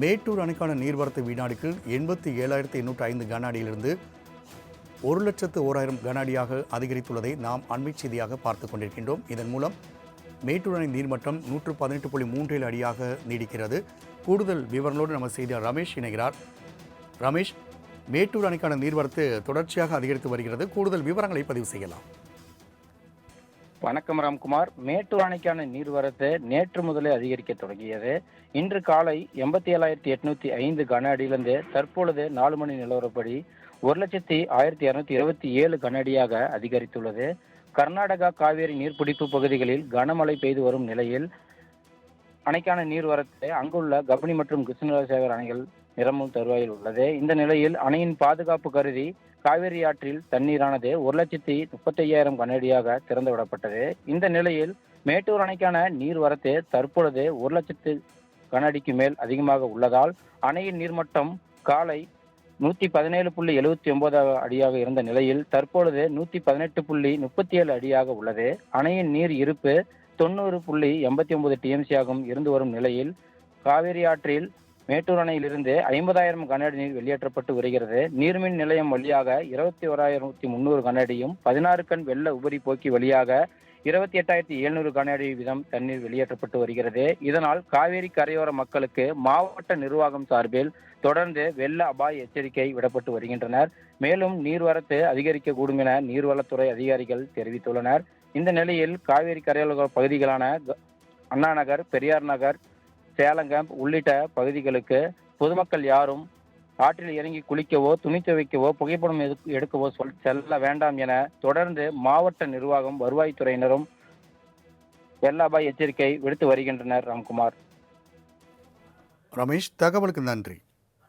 மேட்டூர் அணைக்கான நீர்வரத்து வினாடிக்கு எண்பத்தி ஏழாயிரத்தி எண்ணூற்று ஐந்து கன அடியிலிருந்து ஒரு லட்சத்து ஓராயிரம் கன அடியாக அதிகரித்துள்ளதை நாம் அண்மை செய்தியாக பார்த்து கொண்டிருக்கின்றோம். இதன் மூலம் மேட்டூர் அணை நீர்மட்டம் நூற்று பதினெட்டு புள்ளி மூன்றில் அடியாக நீடிக்கிறது. கூடுதல் விவரங்களோடு நம்ம செய்தியாளர் ரமேஷ் இணைகிறார். ரமேஷ் மேட்டூர் அணைக்கான நீர்வரத்து தொடர்ச்சியாக அதிகரித்து வருகிறது. கூடுதல் விவரங்களை பதிவு செய்யலாம். வணக்கம் ராம்குமார். மேட்டூர் அணைக்கான நீர்வரத்து நேற்று முதலே அதிகரிக்க தொடங்கியது. இன்று காலை எண்பத்தி ஏழாயிரத்தி எட்நூத்தி ஐந்து கன அடியிலிருந்து தற்பொழுது நாலு மணி நிலவரப்படி ஒரு லட்சத்தி ஆயிரத்தி இருநூத்தி இருபத்தி ஏழு கன அடியாக அதிகரித்துள்ளது. கர்நாடகா காவேரி நீர்பிடிப்பு பகுதிகளில் கனமழை பெய்து வரும் நிலையில் அணைக்கான நீர்வரத்து அங்குள்ள கபினி மற்றும் கிருஷ்ணராஜசேகர் அணைகள் நிரம்பும் தருவாயில் உள்ளது. இந்த நிலையில் அணையின் பாதுகாப்பு கருதி காவிரி ஆற்றில் தண்ணீரானது ஒரு லட்சத்தி முப்பத்தையாயிரம் கனடியாக திறந்து விடப்பட்டது இந்த நிலையில் மேட்டூர் அணைக்கான நீர்வரத்து தற்பொழுது ஒரு லட்சத்து கனஅடிக்கு மேல் அதிகமாக உள்ளதால் அணையின் நீர்மட்டம் காலை நூத்தி பதினேழு புள்ளி எழுபத்தி ஒன்பது அடியாக இருந்த நிலையில் தற்பொழுது நூத்தி பதினெட்டு புள்ளி முப்பத்தி ஏழு அடியாக உள்ளது. அணையின் நீர் இருப்பு தொண்ணூறு புள்ளி எண்பத்தி ஒன்பது ஆகும் இருந்து வரும் நிலையில் காவிரி ஆற்றில் மேட்டூர் அணையிலிருந்து ஐம்பதாயிரம் கனஅடி நீர் வெளியேற்றப்பட்டு வருகிறது. நீர்மின் நிலையம் வழியாக இருபத்தி ஓராயிரத்தி முந்நூறு கனஅடியும் பதினாறு கண் வெள்ள உபரி போக்கி வழியாக இருபத்தி எட்டாயிரத்தி எழுநூறு கனஅடி வீதம் தண்ணீர் வெளியேற்றப்பட்டு வருகிறது. இதனால் காவேரி கரையோர மக்களுக்கு மாவட்ட நிர்வாகம் சார்பில் தொடர்ந்து வெள்ள அபாய எச்சரிக்கை விடப்பட்டு வருகின்றனர். மேலும் நீர்வரத்து அதிகரிக்கக்கூடும் என நீர்வளத்துறை அதிகாரிகள் தெரிவித்துள்ளனர். இந்த நிலையில் காவேரி கரையோர பகுதிகளான அண்ணா நகர் பெரியார் நகர் சேலங்கம் உள்ளிட்ட பகுதிகளுக்கு பொதுமக்கள் யாரும் ஆற்றில் இறங்கி குளிக்கவோ துணி துவைக்கவோ புகைப்படம் எடுக்கவோ சொல் செல்ல வேண்டாம் என தொடர்ந்து மாவட்ட நிர்வாகம் வருவாய்த்துறையினரும் வெள்ள எச்சரிக்கை விடுத்து வருகின்றனர் ராம்குமார். ரமேஷ் தகவலுக்கு நன்றி.